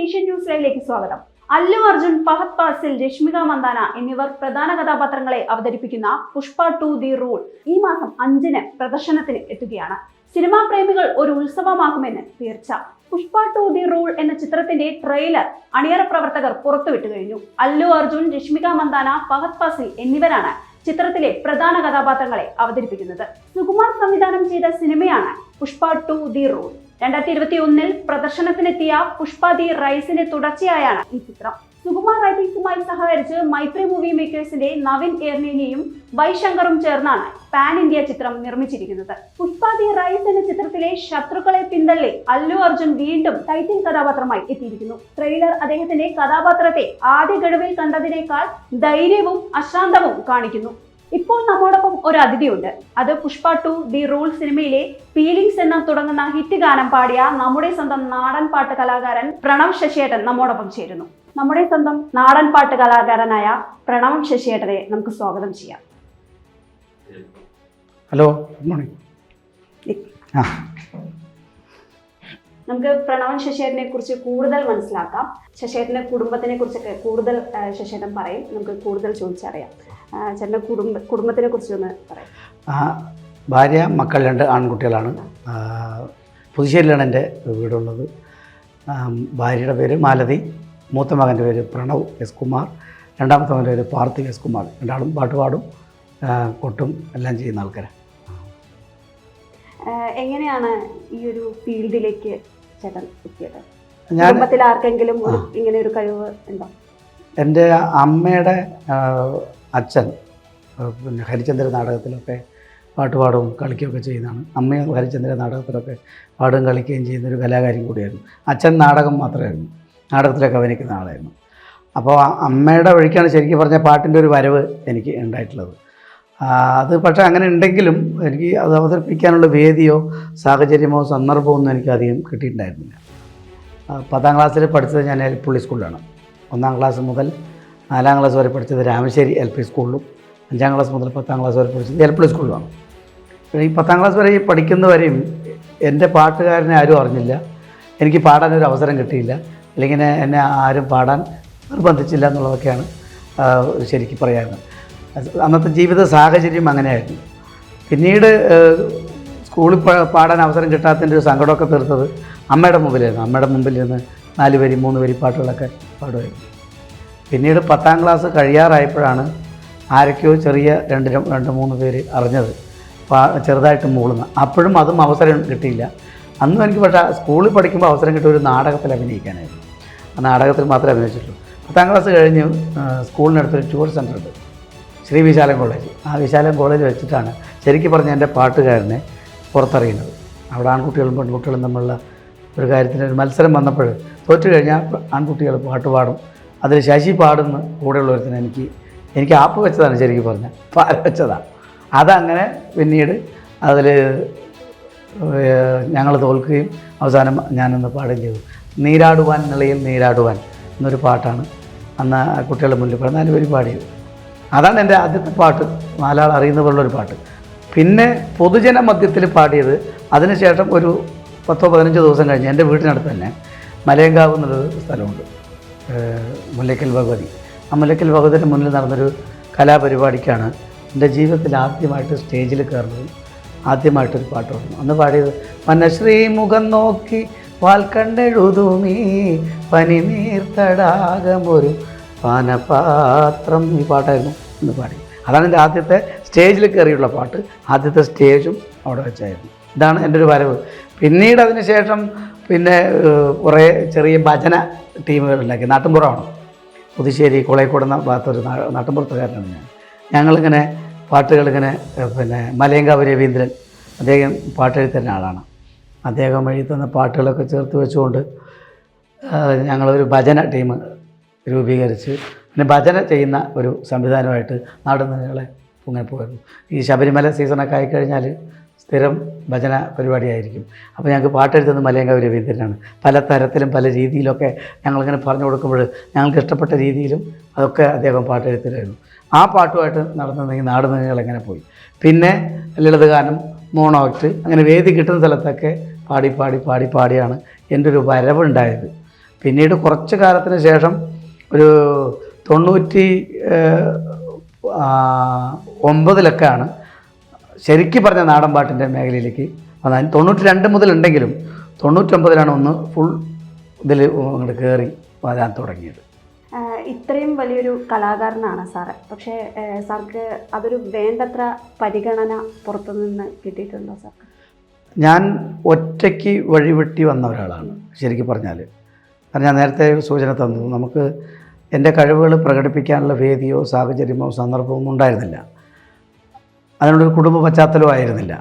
Asian news ലൈവിലേക്ക് സ്വാഗതം. അല്ലു അർജുൻ ഫഹദ് ഫാസിൽ രശ്മിക മന്ദാന എന്നിവർ പ്രധാന കഥാപാത്രങ്ങളെ അവതരിപ്പിക്കുന്ന പുഷ്പ ടു ദി റൂൾ ഈ മാസം അഞ്ചിന് പ്രദർശനത്തിന് എത്തുകയാണ്. സിനിമാ പ്രേമികൾ ഒരു ഉത്സവമാകുമെന്ന് തീർച്ച. പുഷ്പ ടു ദി റൂൾ എന്ന ചിത്രത്തിന്റെ ട്രെയിലർ അണിയറ പ്രവർത്തകർ പുറത്തുവിട്ടു കഴിഞ്ഞു. അല്ലു അർജുൻ രശ്മിക മന്ദാന ഫഹദ് ഫാസിൽ എന്നിവരാണ് ചിത്രത്തിലെ പ്രധാന കഥാപാത്രങ്ങളെ അവതരിപ്പിക്കുന്നത്. സുകുമാർ സംവിധാനം ചെയ്ത സിനിമയാണ് പുഷ്പ ടു ദി റൂൾ. രണ്ടായിരത്തി ഇരുപത്തി ഒന്നിൽ പ്രദർശനത്തിനെത്തിയ പുഷ്പ ദി റൈസിന്റെ തുടർച്ചയായാണ് ഈ ചിത്രം. സുകുമാർ റൈറ്റിംഗ്സുമായി സഹകരിച്ച് മൈത്രി മൂവി മേക്കേഴ്സിന്റെ നവിൻ എർണിനെയും വൈശങ്കറും ചേർന്നാണ് പാൻ ഇന്ത്യ ചിത്രം നിർമ്മിച്ചിരിക്കുന്നത്. പുഷ്പ ദി റൈസ് എന്ന ചിത്രത്തിലെ ശത്രുക്കളെ പിന്തള്ളി അല്ലു അർജുൻ വീണ്ടും ടൈറ്റിൽ കഥാപാത്രമായി എത്തിയിരിക്കുന്നു. ട്രെയിലർ അദ്ദേഹത്തിന്റെ കഥാപാത്രത്തെ ആദ്യ ഗഡുവിൽ കണ്ടതിനേക്കാൾ ധൈര്യവും അശാന്തവും കാണിക്കുന്നു. ഇപ്പോൾ നമ്മോടൊപ്പം ഒരു അതിഥിയുണ്ട്. അത് പുഷ്പ ടു ദി റൂൾ സിനിമയിലെ ഫീലിംഗ്സ് എന്ന് തുടങ്ങുന്ന ഹിറ്റ് ഗാനം പാടിയ നമ്മുടെ സ്വന്തം നാടൻ പാട്ട് കലാകാരൻ പ്രണവ് ശശിയേട്ടൻ നമ്മോടൊപ്പം ചേരുന്നു. നമ്മുടെ സ്വന്തം നാടൻ പാട്ട് കലാകാരനായ പ്രണവ് ശശിയേട്ടനെ നമുക്ക് സ്വാഗതം ചെയ്യാം. ഹലോ ഗുഡ് മോർണിംഗ് നമുക്ക് പ്രണവൻ ശശിയേട്ടനെ കുറിച്ച് കൂടുതൽ മനസ്സിലാക്കാം. ശശിയേട്ടന്റെ കുടുംബത്തിനെ കുറിച്ചൊക്കെ കൂടുതൽ ശശിയേട്ടൻ പറയും. നമുക്ക് കൂടുതൽ ചോദിച്ചറിയാം. ആ, ചേട്ടന്റെ കുടുംബ കുടുംബത്തിനെ കുറിച്ചൊന്ന് പറയാം. ആ, ഭാര്യ മക്കൾ രണ്ട് ആൺകുട്ടികളാണ്. പുതുശ്ശേരിയിലാണ് എന്റെ വീടുള്ളത്. ഭാര്യയുടെ പേര് മാലതി മൂത്ത മകന്റെ പേര് പ്രണവ് എസ് കുമാർ രണ്ടാമത്തെ മകന്റെ പേര് പാർത്ഥിവ് എസ് കുമാർ. രണ്ടാളും പാട്ട് പാടും കൊട്ടും എല്ലാം ചെയ്യുന്ന ആൾക്കാരാണ് എങ്ങനെയാണ് ഈ ഒരു ഫീൽഡിലേക്ക് ചേട്ടൻ എത്തിയത്? കുടുംബത്തിൽ ആർക്കെങ്കിലും ഇങ്ങനെ ഒരു കഴിവ് ഉണ്ടോ? എന്റെ അമ്മയുടെ അച്ഛൻ പിന്നെ ഹരിചന്ദ്ര നാടകത്തിലൊക്കെ പാട്ട് പാടും കളിക്കുകയൊക്കെ ചെയ്യുന്നതാണ്. അമ്മയും ഹരിചന്ദ്ര നാടകത്തിലൊക്കെ പാടും കളിക്കുകയും ചെയ്യുന്ന ഒരു കലാകാരി കൂടിയായിരുന്നു. അച്ഛൻ നാടകം മാത്രമായിരുന്നു. നാടകത്തിലൊക്കെ അഭിനയിക്കുന്ന ആളായിരുന്നു. അപ്പോൾ അമ്മയുടെ വഴിക്കാണ് ശരിക്കും പറഞ്ഞ പാട്ടിന്റെ ഒരു വരവ് എനിക്ക് ഉണ്ടായിട്ടുള്ളത്. അത് പക്ഷേ അങ്ങനെ ഉണ്ടെങ്കിലും എനിക്ക് അത് അവതരിപ്പിക്കാനുള്ള വേദിയോ സാഹചര്യമോ സന്ദർഭമോ ഒന്നും എനിക്ക് അധികം കിട്ടിയിട്ടുണ്ടായിരുന്നില്ല. പത്താം ക്ലാസ്സിൽ പഠിച്ചത് ഞാൻ പുള്ളി സ്കൂളിലാണ്. ഒന്നാം ക്ലാസ് മുതൽ നാലാം ക്ലാസ് വരെ പഠിച്ചത് രാമശ്ശേരി എൽ പി സ്കൂളിലും അഞ്ചാം ക്ലാസ് മുതൽ പത്താം ക്ലാസ് വരെ പഠിച്ചത് എൽ പി സ്കൂളിലുമാണ്. പിന്നെ ഈ പത്താം ക്ലാസ് വരെ ഈ പഠിക്കുന്നവരെയും എന്റെ പാട്ടുകാരനെ ആരും അറിഞ്ഞില്ല. എനിക്ക് പാടാൻ ഒരു അവസരം കിട്ടിയില്ല. അല്ലെങ്കിൽ എന്നെ ആരും പാടാൻ നിർബന്ധിച്ചില്ല എന്നുള്ളതൊക്കെയാണ് ശരിക്കും പറയാറ് അന്നത്തെ ജീവിത സാഹചര്യം അങ്ങനെയായിരുന്നു. പിന്നീട് സ്കൂളിൽ പാടാൻ അവസരം കിട്ടാത്തതിന്റെ ഒരു സങ്കടമൊക്കെ തീർത്തത് അമ്മയുടെ മുമ്പിലായിരുന്നു. അമ്മയുടെ മുമ്പിൽ നിന്ന് നാല് വരി മൂന്ന് വരി പാട്ടുകളൊക്കെ പാടുമായിരുന്നു. പിന്നീട് പത്താം ക്ലാസ് കഴിയാറായപ്പോഴാണ് ആരൊക്കെയോ ചെറിയ രണ്ട് രണ്ട് മൂന്ന് പേര് അറിഞ്ഞത്. ചെറുതായിട്ട് മൂളുന്ന. അപ്പോഴും അതും അവസരം കിട്ടിയില്ല. അന്നും എനിക്ക് പക്ഷേ സ്കൂളിൽ പഠിക്കുമ്പോൾ അവസരം കിട്ടിയ ഒരു നാടകത്തിൽ അഭിനയിക്കാനായിരുന്നു. ആ നാടകത്തിൽ മാത്രമേ അഭിനയിച്ചിട്ടുള്ളൂ. പത്താം ക്ലാസ് കഴിഞ്ഞ് സ്കൂളിനടുത്തൊരു ടൂർ സെന്റർ ഉണ്ട്. ശ്രീ വിശാലം കോളേജ് ആ വിശാലം കോളേജ് വെച്ചിട്ടാണ് ശരിക്കും പറഞ്ഞ എന്റെ പാട്ടുകാരനെ പുറത്തറിയുന്നത്. അവിടെ ആൺകുട്ടികളും പെൺകുട്ടികളും തമ്മിലുള്ള ഒരു കാര്യത്തിന് ഒരു മത്സരം വന്നപ്പോൾ തോറ്റു കഴിഞ്ഞാൽ ആൺകുട്ടികൾ പാട്ട് പാടും. അതിൽ ശശി പാടുന്ന കൂടെയുള്ളവരത്തിന് എനിക്ക് എനിക്ക് ആപ്പ് വെച്ചതാണ് ശരിക്കും പറഞ്ഞാൽ. പാര വെച്ചതാണ്. അതങ്ങനെ പിന്നീട് അതിൽ ഞങ്ങൾ തോൽക്കുകയും അവസാനം ഞാനൊന്ന് പാടുകയും ചെയ്തു. നീരാടുവാൻ നിളയിൽ നീരാടുവാൻ എന്നൊരു പാട്ടാണ് അന്ന് ആ കുട്ടികളുടെ മുന്നിൽ പാടുന്ന പേര് പാടിയത്. അതാണ് എന്റെ ആദ്യത്തെ പാട്ട്. നാലാൾ അറിയുന്ന പോലുള്ളൊരു പാട്ട്. പിന്നെ പൊതുജന മധ്യത്തിൽ പാടിയത് അതിനുശേഷം ഒരു പത്തോ പതിനഞ്ചോ ദിവസം കഴിഞ്ഞ് എന്റെ വീട്ടിനടുത്ത് തന്നെ മലയങ്കാവ് എന്നുള്ളൊരു സ്ഥലമുണ്ട്. ഏഹ് മുല്ലക്കൽ ഭഗവതി. ആ മുല്ലക്കൽ ഭഗവതിന്റെ മുന്നിൽ നടന്നൊരു കലാപരിപാടിക്കാണ് എന്റെ ജീവിതത്തിൽ ആദ്യമായിട്ട് സ്റ്റേജിൽ കയറുന്നത് ആദ്യമായിട്ടൊരു പാട്ട് പാടുന്നു അന്ന് പാടിയത് മനശ്രീ മുഖം നോക്കി വാൽക്കണ്ടെഴുതുമീ പനി നീർത്തടാകമൊരു പാനപാത്രം ഈ പാട്ടായിരുന്നു എന്ന് പാടി അതാണ് എന്റെ ആദ്യത്തെ സ്റ്റേജിൽ കയറിയുള്ള പാട്ട്. ആദ്യത്തെ സ്റ്റേജും അവിടെ വെച്ചായിരുന്നു. ഇതാണ് എന്റെ ഒരു വരവ്. പിന്നീട് അതിന് ശേഷം പിന്നെ കുറേ ചെറിയ ഭജന ടീമുകളുണ്ടാക്കി നാട്ടുംപുറമാണ് പുതുശ്ശേരി കുളയക്കോട് എന്ന ഭാഗത്തൊരു നാ- നാട്ടുമ്പുറത്തുകാരനാണ് ഞാൻ. ഞങ്ങളിങ്ങനെ പാട്ടുകളിങ്ങനെ പിന്നെ മലയങ്കാവ് രവീന്ദ്രൻ അദ്ദേഹം പാട്ടെഴുതുന്ന ആളാണ്. അദ്ദേഹം എഴുതുന്ന പാട്ടുകളൊക്കെ ചേർത്ത് വെച്ചുകൊണ്ട് ഞങ്ങളൊരു ഭജന ടീം രൂപീകരിച്ച് പിന്നെ ഭജന ചെയ്യുന്ന ഒരു സംവിധാനമായിട്ട് നാടുന്നതികളെ ഇങ്ങനെ പോയിരുന്നു ഈ ശബരിമല സീസണൊക്കെ ആയിക്കഴിഞ്ഞാൽ സ്ഥിരം ഭജന പരിപാടിയായിരിക്കും. അപ്പോൾ ഞങ്ങൾക്ക് പാട്ടെഴുതുന്ന മലയങ്കാവ് രവീന്ദ്രനാണ്. പല തരത്തിലും പല രീതിയിലൊക്കെ ഞങ്ങളിങ്ങനെ പറഞ്ഞു കൊടുക്കുമ്പോൾ ഞങ്ങൾക്ക് ഇഷ്ടപ്പെട്ട രീതിയിലും അതൊക്കെ അദ്ദേഹം പാട്ടെഴുത്തിലായിരുന്നു. ആ പാട്ടുമായിട്ട് നടന്ന നാട് നിങ്ങൾ എങ്ങനെ പോയി? പിന്നെ ലളിതഗാനം മോണോ ആക്ട് അങ്ങനെ വേദി കിട്ടുന്ന സ്ഥലത്തൊക്കെ പാടി പാടി പാടി പാടിയാണ് എന്റെ ഒരു വരവുണ്ടായത്. പിന്നീട് കുറച്ച് കാലത്തിന് ശേഷം ഒരു തൊണ്ണൂറ്റി ഒമ്പതിലൊക്കെയാണ് ശരിക്കും പറഞ്ഞ നാടൻ പാട്ടിന്റെ മേഖലയിലേക്ക് വന്നാൽ തൊണ്ണൂറ്റി രണ്ട് മുതലുണ്ടെങ്കിലും തൊണ്ണൂറ്റൊമ്പതിലാണ് ഒന്ന് ഫുൾ ഇതിൽ അങ്ങോട്ട് കയറി വരാൻ തുടങ്ങിയത്. ഇത്രയും വലിയൊരു കലാകാരനാണ് സാറ്. പക്ഷേ സാർക്ക് അതൊരു വേണ്ടത്ര പരിഗണന പുറത്തുനിന്ന് കിട്ടിയിട്ടുണ്ടോ സാർ? ഞാൻ ഒറ്റയ്ക്ക് വഴിവെട്ടി വന്ന ഒരാളാണ് ശരിക്കും പറഞ്ഞാൽ. കാരണം ഞാൻ നേരത്തെ ഒരു സൂചന തന്നു നമുക്ക് എന്റെ കഴിവുകൾ പ്രകടിപ്പിക്കാനുള്ള വേദിയോ സാഹചര്യമോ സന്ദർഭമോ ഒന്നും ഉണ്ടായിരുന്നില്ല. അതിനോടൊരു കുടുംബ പശ്ചാത്തലവും ആയിരുന്നില്ല.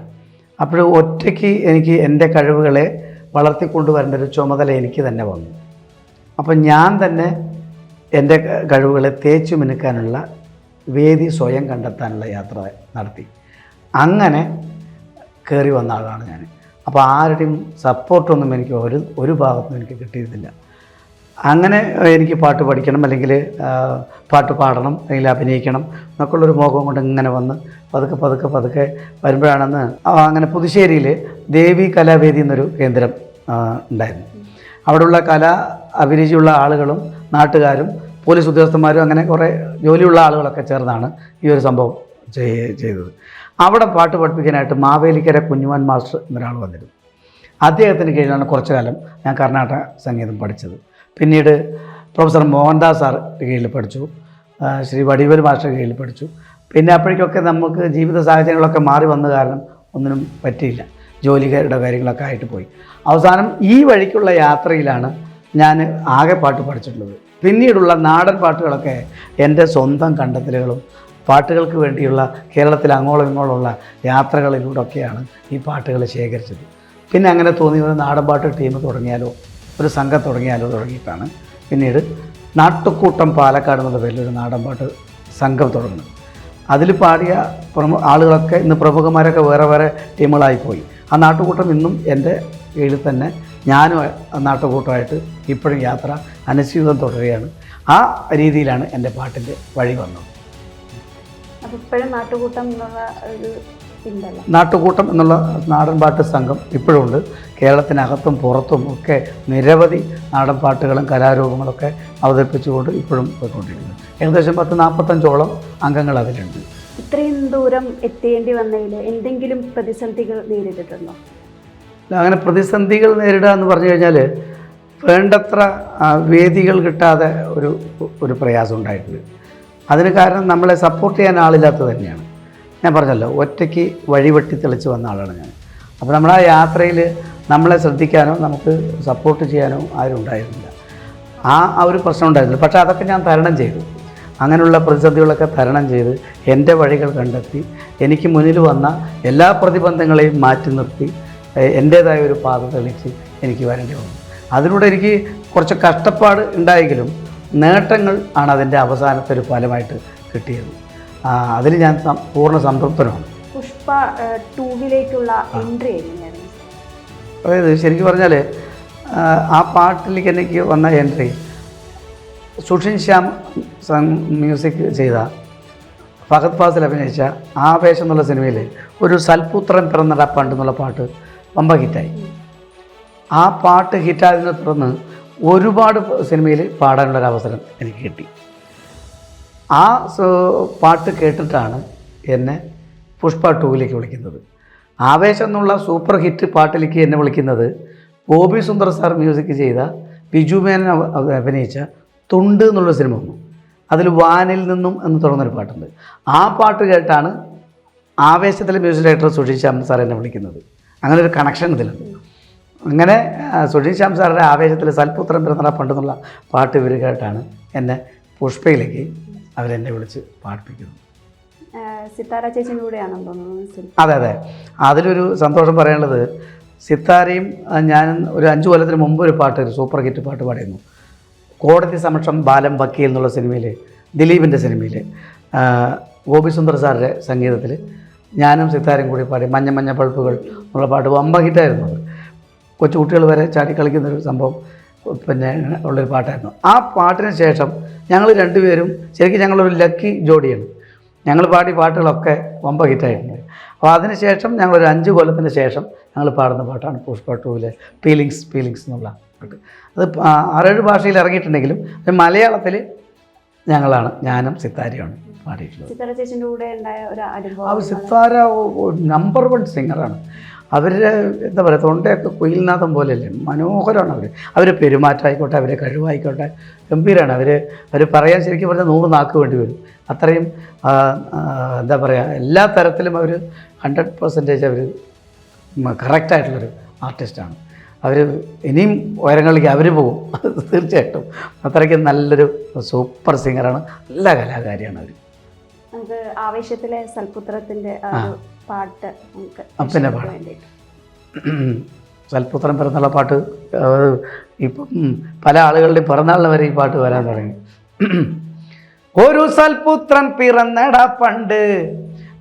അപ്പോൾ ഒറ്റയ്ക്ക് എനിക്ക് എന്റെ കഴിവുകളെ വളർത്തിക്കൊണ്ടുവരേണ്ട ഒരു ചുമതല എനിക്ക് തന്നെ വന്നു. അപ്പം ഞാൻ തന്നെ എന്റെ കഴിവുകളെ തേച്ചു മിനുക്കാനുള്ള വേദി സ്വയം കണ്ടെത്താനുള്ള യാത്ര നടത്തി. അങ്ങനെ കയറി വന്ന ആളാണ് ഞാൻ. അപ്പോൾ ആരുടെയും സപ്പോർട്ടൊന്നും എനിക്ക് ഒരു ഒരു ഭാഗത്തും എനിക്ക് കിട്ടിയിരുന്നില്ല. അങ്ങനെ എനിക്ക് പാട്ട് പഠിക്കണം അല്ലെങ്കിൽ പാട്ട് പാടണം അല്ലെങ്കിൽ അഭിനയിക്കണം എന്നൊക്കെയുള്ളൊരു മോഹം കൊണ്ട് ഇങ്ങനെ വന്ന് പതുക്കെ പതുക്കെ പതുക്കെ വരുമ്പോഴാണെന്ന് അങ്ങനെ പുതുശ്ശേരിയിൽ ദേവി കലാവേദി എന്നൊരു കേന്ദ്രം ഉണ്ടായിരുന്നു. അവിടെയുള്ള കല അഭിരുചിയുള്ള ആളുകളും നാട്ടുകാരും പോലീസ് ഉദ്യോഗസ്ഥന്മാരും അങ്ങനെ കുറേ ജോലിയുള്ള ആളുകളൊക്കെ ചേർന്നാണ് ഈ ഒരു സംഭവം ചെയ്- ചെയ്തത്. അവിടെ പാട്ട് പഠിപ്പിക്കാനായിട്ട് മാവേലിക്കര കുഞ്ഞുമാൻ മാസ്റ്റർ എന്നൊരാൾ വന്നിരുന്നു. അദ്ദേഹത്തിന് കീഴിലാണ് കുറച്ചു കാലം ഞാൻ കർണാടക സംഗീതം പഠിച്ചത്. പിന്നീട് പ്രൊഫസർ മോഹൻദാസ് സാർ കീഴിൽ പഠിച്ചു. ശ്രീ വടിവേൽ മാസ്റ്റർ കീഴിൽ പഠിച്ചു. പിന്നെ അപ്പോഴേക്കൊക്കെ നമുക്ക് ജീവിത സാഹചര്യങ്ങളൊക്കെ മാറി വന്ന കാരണം ഒന്നിനും പറ്റിയില്ല. ജോലികളുടെ കാര്യങ്ങളൊക്കെ ആയിട്ട് പോയി. അവസാനം ഈ വഴിക്കുള്ള യാത്രയിലാണ് ഞാൻ ആകെ പാട്ട് പഠിച്ചിട്ടുള്ളത്. പിന്നീടുള്ള നാടൻ പാട്ടുകളൊക്കെ എന്റെ സ്വന്തം കണ്ടെത്തലുകളും പാട്ടുകൾക്ക് വേണ്ടിയുള്ള കേരളത്തിൽ അങ്ങോളം ഇങ്ങോളമുള്ള യാത്രകളിലൂടെയൊക്കെയാണ് ഈ പാട്ടുകൾ ശേഖരിച്ചത്. പിന്നെ അങ്ങനെ തോന്നി ഒരു നാടൻ പാട്ട് ടീം തുടങ്ങിയാലോ ഒരു സംഘം തുടങ്ങിയാലോ തുടങ്ങിയിട്ടാണ് പിന്നീട് നാട്ടുകൂട്ടം പാലക്കാട് എന്നുള്ള പേരിൽ ഒരു നാടൻ പാട്ട് സംഘം തുടങ്ങുന്നത്. അതിൽ പാടിയ പ്രമു ആളുകളൊക്കെ ഇന്ന് പ്രമുഖന്മാരൊക്കെ വേറെ വേറെ ടീമുകളായിപ്പോയി. ആ നാട്ടുകൂട്ടം ഇന്നും എന്റെ കീഴിൽ തന്നെ ഞാനും നാട്ടുകൂട്ടമായിട്ട് ഇപ്പോഴും യാത്ര അനുസ്യൂതം തുടരുകയാണ്. ആ രീതിയിലാണ് എന്റെ പാട്ടിന്റെ വഴി വന്നത്. ഇപ്പോഴും നാട്ടുകൂട്ടം എന്നുള്ള ഒരു നാട്ടുകൂട്ടം എന്നുള്ള നാടൻ പാട്ട് സംഘം ഇപ്പോഴുണ്ട്. കേരളത്തിനകത്തും പുറത്തും ഒക്കെ നിരവധി നാടൻപാട്ടുകളും കലാരൂപങ്ങളൊക്കെ അവതരിപ്പിച്ചുകൊണ്ട് ഇപ്പോഴും പോയിക്കൊണ്ടിരിക്കുന്നു. ഏകദേശം പത്ത് നാൽപ്പത്തഞ്ചോളം അംഗങ്ങൾ അതിലുണ്ട്. ഇത്രയും ദൂരം എത്തേണ്ടി വന്നതിൽ എന്തെങ്കിലും പ്രതിസന്ധികൾ നേരിട്ടിട്ടുണ്ടോ? അങ്ങനെ പ്രതിസന്ധികൾ നേരിടുക എന്ന് പറഞ്ഞു കഴിഞ്ഞാൽ വേണ്ടത്ര വേദികൾ കിട്ടാതെ ഒരു ഒരു പ്രയാസം ഉണ്ടായിട്ടുണ്ട്. അതിന് കാരണം നമ്മളെ സപ്പോർട്ട് ചെയ്യാൻ ആളില്ലാത്തത് തന്നെയാണ്. ഞാൻ പറഞ്ഞല്ലോ ഒറ്റയ്ക്ക് വഴിവെട്ടി തെളിച്ച് വന്ന ആളാണ് ഞാൻ. അപ്പോൾ നമ്മൾ ആ യാത്രയിൽ നമ്മളെ ശ്രദ്ധിക്കാനോ നമുക്ക് സപ്പോർട്ട് ചെയ്യാനോ ആരും ഉണ്ടായിരുന്നില്ല. ആ ആ ഒരു പ്രശ്നം ഉണ്ടായിരുന്നില്ല. പക്ഷേ അതൊക്കെ ഞാൻ തരണം ചെയ്തു. അങ്ങനെയുള്ള പ്രതിസന്ധികളൊക്കെ തരണം ചെയ്ത് എന്റെ വഴികൾ കണ്ടെത്തി എനിക്ക് മുന്നിൽ വന്ന എല്ലാ പ്രതിബന്ധങ്ങളെയും മാറ്റി നിർത്തി എന്റേതായ ഒരു പാത തെളിച്ച് എനിക്ക് വരേണ്ടി വന്നു. അതിലൂടെ എനിക്ക് കുറച്ച് കഷ്ടപ്പാട് ഉണ്ടായെങ്കിലും നേട്ടങ്ങൾ ആണ് അതിന്റെ അവസാനത്തെ ഒരു ഫലമായിട്ട് കിട്ടിയത്. അതിൽ ഞാൻ പൂർണ സംതൃപ്തനാണ്. പുഷ്പ ടൂവിലേക്കുള്ള എൻട്രി അതായത് ശരിക്കും പറഞ്ഞാൽ ആ പാട്ടിലേക്ക് എനിക്ക് വന്ന എൻട്രി സുഷിൻ ശ്യാം മ്യൂസിക് ചെയ്ത ഫഹദ് ഫാസിൽ അഭിനയിച്ച ആവേശം എന്നുള്ള സിനിമയിൽ ഒരു സൽപുത്രൻ പിറന്നട പണ്ട് എന്നുള്ള പാട്ട് വമ്പ ഹിറ്റായി. ആ പാട്ട് ഹിറ്റായതിനെ തുടർന്ന് ഒരുപാട് സിനിമയിൽ പാടാനുള്ളൊരു അവസരം എനിക്ക് കിട്ടി. ആ പാട്ട് കേട്ടിട്ടാണ് എന്നെ പുഷ്പ ടൂവിലേക്ക് വിളിക്കുന്നത്. ആവേശം എന്നുള്ള സൂപ്പർ ഹിറ്റ് പാട്ടിലേക്ക് എന്നെ വിളിക്കുന്നത് ഗോപി സുന്ദർ സാർ മ്യൂസിക് ചെയ്ത ബിജു മേനൻ അഭിനയിച്ച തുണ്ട് എന്നുള്ള സിനിമ വന്നു. അതിൽ വാനിൽ നിന്നും എന്ന് തുടങ്ങുന്നൊരു പാട്ടുണ്ട്. ആ പാട്ട് കേട്ടാണ് ആവേശത്തിലെ music director Sushil Shyam sir എന്നെ വിളിക്കുന്നത്. അങ്ങനെ ഒരു കണക്ഷൻ ഇതിലുണ്ട്. അങ്ങനെ സുഷീൽ സുഷി ശ്യാം സാറിന്റെ ആവേശത്തിൽ സൽപുത്രൻ പണ്ട് പണ്ടെന്നുള്ള പാട്ട് ഇവർ കേട്ടാണ് എന്നെ പുഷ്പയിലേക്ക് അവരെന്നെ വിളിച്ച് പാടിപ്പിക്കുന്നത്. സിത്താര ചേച്ചിയുടെ കൂടെയാണെന്ന് തോന്നുന്നു അതെ അതെ. അതിലൊരു സന്തോഷം പറയാനുള്ളത് സിത്താരയും ഞാനും ഒരു അഞ്ചു കൊല്ലത്തിന് മുമ്പ് ഒരു പാട്ട് ഒരു സൂപ്പർ ഹിറ്റ് പാട്ട് പാടിയിരുന്നു. കോടതി സമക്ഷം ബാലം വക്കീൽ എന്നുള്ള സിനിമയിൽ ദിലീപിന്റെ സിനിമയിൽ ഗോപി സുന്ദർ സാറിന്റെ സംഗീതത്തിൽ ഞാനും സിത്താരും കൂടി പാടി മഞ്ഞ മഞ്ഞ പഴുപ്പുകൾ എന്നുള്ള പാട്ട് വമ്പ ഹിറ്റായിരുന്നു അത്. കൊച്ചു കുട്ടികൾ വരെ ചാടി കളിക്കുന്നൊരു സംഭവം പിന്നെ ഉള്ളൊരു പാട്ടായിരുന്നു. ആ പാട്ടിന് ശേഷം ഞങ്ങൾ രണ്ടുപേരും ശരിക്കും ഞങ്ങളൊരു ലക്കി ജോഡിയാണ്. ഞങ്ങൾ പാടി പാട്ടുകളൊക്കെ വമ്പ ഹിറ്റായിട്ടുണ്ട് അപ്പോൾ അതിനുശേഷം ഞങ്ങളൊരു അഞ്ച് കൊല്ലത്തിന് ശേഷം ഞങ്ങൾ പാടുന്ന പാട്ടാണ് പുഷ്പ ടൂവിലെ ഫീലിങ്സ് ഫീലിങ്സ് എന്നുള്ള പാട്ട്. അത് ആറേഴ് ഭാഷയിൽ ഇറങ്ങിയിട്ടുണ്ടെങ്കിലും മലയാളത്തിൽ ഞങ്ങളാണ് ഞാനും സിത്താരയാണ് പാടിയിട്ടുള്ളത്. സിത്താര നമ്പർ വൺ സിംഗറാണ് അവരുടെ എന്താ പറയുക തൊണ്ടയൊക്കെ കുയിൽനാഥം പോലെയല്ലേ? മനോഹരമാണ് അവർ അവർ പെരുമാറ്റമായിക്കോട്ടെ അവരെ കഴിവായിക്കോട്ടെ ഗംഭീരമാണ് അവർ അവർ പറയാൻ ശരിക്കും പറഞ്ഞാൽ നൂറ് നാക്ക് വേണ്ടി വരും. അത്രയും എന്താ പറയുക എല്ലാ തരത്തിലും അവർ ഹൺഡ്രഡ് പെർസെന്റേജ് അവർ കറക്റ്റായിട്ടുള്ളൊരു ആർട്ടിസ്റ്റാണ് അവർ ഇനിയും ഉയരങ്ങളിലേക്ക് അവർ പോകും. തീർച്ചയായിട്ടും. അത്രയ്ക്ക് നല്ലൊരു സൂപ്പർ സിംഗറാണ്. നല്ല കലാകാരിയാണ് അവർ നമുക്ക് ആവേശത്തിലെ സൽപുത്രത്തിന്റെ പാട്ട് അപ്പന്റെ പാട്ട് നമുക്ക് ആ, പിന്നെ പാടാം. സൽപുത്രൻ പിറന്നുള്ള പാട്ട് ഇപ്പം പല ആളുകളുടെയും പിറന്നാളിന് വരെ ഈ പാട്ട് വരാൻ തുടങ്ങി. ഒരു സൽപുത്രൻ പിറന്നട പണ്ട്.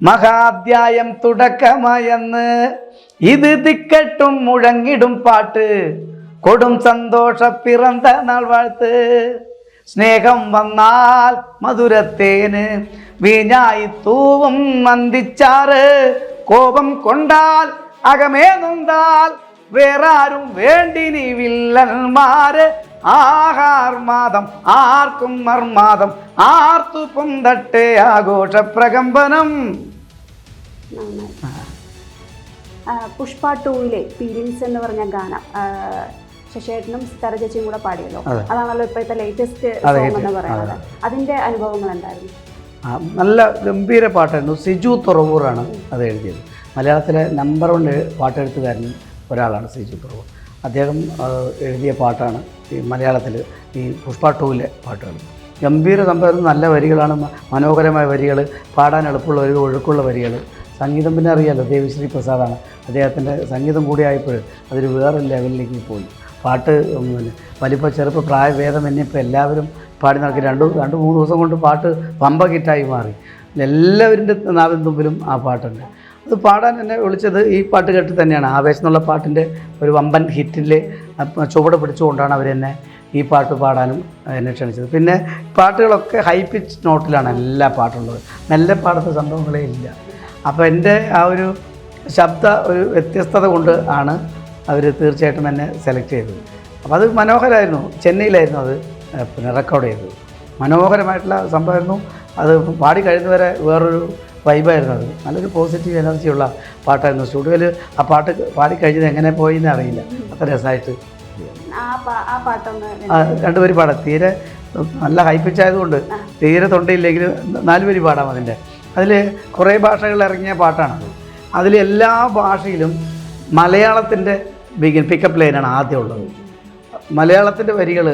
മഹാധ്യായം തുടക്കമായെന്ന് ഇത് തിക്കട്ടും മുഴങ്ങിടും പാട്ട്. കൊടും സന്തോഷ പിറந்த നാൾ വാഴ്ത്ത്. സ്നേഹം വന്നാൽ മധുരത്തേന് വീഞ്ഞായി തൂവും മന്ദിച്ചാറ് കോപം കൊണ്ടാൽ അകമേ നൊന്താൽ വേറാരും വേണ്ടിനി വില്ലന്മാര് ആഹാർമാദം ആർക്കും മർമാദം ആർത്തു പൊന്തട്ടെ ആഘോഷ പ്രകമ്പനം പുഷ്പ ടൂവിലെ പീരിൻസ് എന്ന് പറഞ്ഞ ഗാനം ശശേട്ടനും സിത്താര ചേച്ചിയും കൂടെ പാടിയല്ലോ. അതെ. അതാണല്ലോ ഇപ്പോഴത്തെ ലേറ്റസ്റ്റ് സോങ് എന്ന് പറയുന്നത്. അതിന്റെ അനുഭവങ്ങൾ എന്തായിരുന്നു? നല്ല ഗംഭീര പാട്ടായിരുന്നു. സിജു തുറവൂറാണ് അത് എഴുതിയത്. മലയാളത്തിലെ നമ്പർ വൺ പാട്ടെഴുത്തുകാരൻ ഒരാളാണ് സിജു തുറവൂർ. അദ്ദേഹം എഴുതിയ പാട്ടാണ് ഈ മലയാളത്തിൽ ഈ പുഷ്പ ടൂവിലെ പാട്ടുകൾ. ഗംഭീര സംഭവം. നല്ല വരികളാണ്. മനോഹരമായ വരികൾ പാടാൻ എളുപ്പമുള്ള ഒരു ഒഴുക്കുള്ള വരികൾ സംഗീതം പിന്നെ അറിയാലോ ദേവിശ്രീ പ്രസാദാണ്. അദ്ദേഹത്തിന്റെ സംഗീതം കൂടിയായപ്പോൾ അതൊരു വേറെ ലെവലിലേക്ക് പോയി. പാട്ട് പിന്നെ വലിപ്പ ചെറുപ്പ പ്രായഭേദം എന്നിപ്പോൾ എല്ലാവരും പാടി നടക്കി. രണ്ട് രണ്ട് മൂന്ന് ദിവസം കൊണ്ട് പാട്ട് പമ്പ കിറ്റായി മാറി. എല്ലാവരുടെ നാവിൻ തുമ്പിലും ആ പാട്ടുണ്ട്. അത് പാടാൻ എന്നെ വിളിച്ചത് ഈ പാട്ട് കേട്ട് തന്നെയാണ്. ആവേശം എന്നുള്ള പാട്ടിന്റെ ഒരു വമ്പൻ ഹിറ്റിൽ ചുവട് പിടിച്ചുകൊണ്ടാണ് അവരെന്നെ ഈ പാട്ട് പാടാനും എന്നെ ക്ഷണിച്ചത്. പിന്നെ പാട്ടുകളൊക്കെ ഹൈ പിച്ച് നോട്ടിലാണ് എല്ലാ പാട്ടുള്ളത്. നല്ല പാടത്തെ സംഭവങ്ങളേ ഇല്ല. അപ്പോൾ എന്റെ ആ ഒരു ശബ്ദ ഒരു വ്യത്യസ്തത കൊണ്ട് ആണ് അവർ തീർച്ചയായിട്ടും എന്നെ സെലക്ട് ചെയ്തത്. അപ്പോൾ അത് മനോഹരമായിരുന്നു ചെന്നൈയിലായിരുന്നു അത് പിന്നെ റെക്കോർഡ് ചെയ്തത്. മനോഹരമായിട്ടുള്ള സംഭവമായിരുന്നു. അത് പാടി കഴിയുന്നവരെ വേറൊരു വൈബായിരുന്നു അത്. നല്ലൊരു പോസിറ്റീവ് എനർജിയുള്ള പാട്ടായിരുന്നു. സ്റ്റുഡിയോയിൽ ആ പാട്ട് പാടി കഴിഞ്ഞത് എങ്ങനെ പോയി എന്ന് അറിയില്ല. അത്ര രസമായിട്ട്. രണ്ടുപേര് പാടാം. തീരെ നല്ല ഹൈപ്പിച്ചായതുകൊണ്ട് തീരെ തൊണ്ടയില്ലെങ്കിൽ നാലുപേര് പാടാം അതിന്റെ അതിൽ കുറേ ഭാഷകൾ ഇറങ്ങിയ പാട്ടാണ് അതിൽ എല്ലാ ഭാഷയിലും മലയാളത്തിന്റെ ബിഗിൻ പിക്കപ്പ് ലൈനാണ് ആദ്യം ഉള്ളത്. മലയാളത്തിന്റെ വരികൾ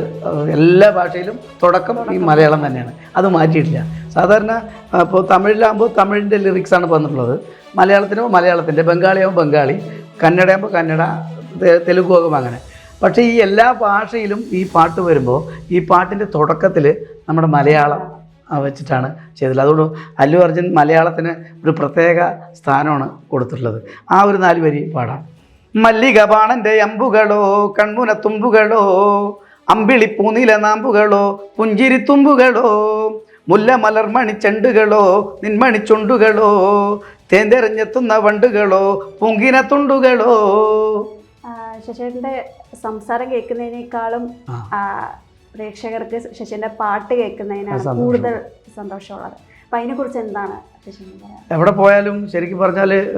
എല്ലാ ഭാഷയിലും തുടക്കം ഈ മലയാളം തന്നെയാണ്. അത് മാറ്റിയിട്ടില്ല. സാധാരണ ഇപ്പോൾ തമിഴിലാകുമ്പോൾ തമിഴിന്റെ ലിറിക്സാണ് വന്നിട്ടുള്ളത്. മലയാളത്തിനാകുമ്പോൾ മലയാളത്തിന്റെ ബംഗാളിയാകുമ്പോൾ ബംഗാളി കന്നഡയാകുമ്പോൾ കന്നഡ തെ- തെലുഗു ആകുമ്പോൾ അങ്ങനെ. പക്ഷേ ഈ എല്ലാ ഭാഷയിലും ഈ പാട്ട് വരുമ്പോൾ ഈ പാട്ടിന്റെ തുടക്കത്തിൽ നമ്മുടെ മലയാളം വെച്ചിട്ടാണ് ചെയ്തത്. അതുകൊണ്ട് അല്ലു അർജുൻ മലയാളത്തിന് ഒരു പ്രത്യേക സ്ഥാനമാണ് കൊടുത്തിട്ടുള്ളത്. ആ ഒരു നാല് വരി പാടാം. മല്ലിക ബാണന്റെ അമ്പുകളോ കൺമുന തുമ്പുകളോ അമ്പിളി പൂനില നാമ്പുകളോ പുഞ്ചിരി തുമ്പുകളോ മുല്ല മലർമണി ചെണ്ടുകളോ നിന്മണി ചുണ്ടുകളോ തേന്തെറിഞ്ഞെത്തുന്ന വണ്ടുകളോ പുങ്കിന തുണ്ടുകളോ. ആ, ശശിയേട്ടന്റെ സംസാരം കേൾക്കുന്നതിനേക്കാളും പ്രേക്ഷകർക്ക് ശശിന്റെ പാട്ട് കേൾക്കുന്നതിനാണ് കൂടുതൽ സന്തോഷമുള്ളത്. അപ്പൊ അതിനെ കുറിച്ച് എന്താണ് എവിടെ പോയാലും ശരിക്കും പറഞ്ഞാൽ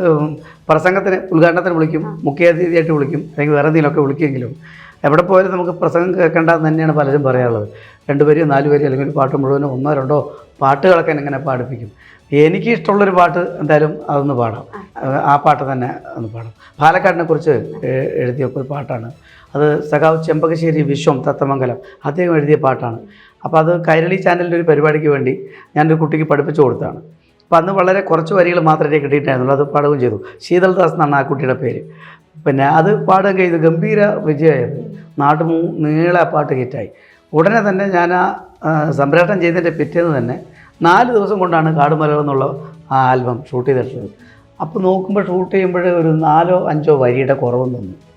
പ്രസംഗത്തിന് ഉദ്ഘാടനത്തിന് വിളിക്കും മുഖ്യാതിഥിയായിട്ട് വിളിക്കും അല്ലെങ്കിൽ വേറെ എന്തെങ്കിലുമൊക്കെ വിളിക്കുമെങ്കിലും എവിടെ പോയാലും നമുക്ക് പ്രസംഗം കേൾക്കേണ്ടതെന്ന് തന്നെയാണ് പലരും പറയാറുള്ളത്. രണ്ട് പേര് നാല് പേര് അല്ലെങ്കിൽ ഒരു പാട്ട് മുഴുവനും ഒന്നോ രണ്ടോ പാട്ടുകളൊക്കെ എങ്ങനെ പാടിപ്പിക്കും. എനിക്ക് ഇഷ്ടമുള്ളൊരു പാട്ട് എന്തായാലും അതൊന്ന് പാടാം. ആ- പാട്ട് തന്നെ ഒന്ന് പാടാം. പാലക്കാടിനെ കുറിച്ച് എഴുതിയൊക്കെ എഴുതിയ ഒരു പാട്ടാണ്. അത് സഖാവ് ചെമ്പകശ്ശേരി വിശ്വം തത്തമംഗലം. അദ്ദേഹം എഴുതിയ പാട്ടാണ്. അപ്പോൾ അത് കൈരളി ചാനലിന്റെ ഒരു പരിപാടിക്ക് വേണ്ടി ഞാനൊരു കുട്ടിക്ക് പഠിപ്പിച്ചു കൊടുത്തതാണ് അപ്പോൾ അന്ന് വളരെ കുറച്ച് വരികൾ മാത്രമേ കിട്ടിയിട്ടുണ്ടായിരുന്നുള്ളൂ. അത് പാടുകയും ചെയ്തു. ശീതൾദാസ് എന്നാണ് ആ കുട്ടിയുടെ പേര്. പിന്നെ അത് പാടുകയും ചെയ്തു ഗംഭീര വിജയമായിരുന്നു. നാട് മൂ നീളെ പാട്ട് ഹിറ്റായി. ഉടനെ തന്നെ ഞാൻ ആ ആ, സംപ്രേഷണം ചെയ്തതിന്റെ പിറ്റേന്ന് തന്നെ നാല് ദിവസം കൊണ്ടാണ് കാടുമലകൾ എന്നുള്ള ആ ആൽബം ഷൂട്ട് ചെയ്തിട്ടുള്ളത്. അപ്പോൾ നോക്കുമ്പോൾ ഷൂട്ട് ചെയ്യുമ്പോൾ ഒരു നാലോ അഞ്ചോ വരിയുടെ കുറവെന്ന് തോന്നുന്നു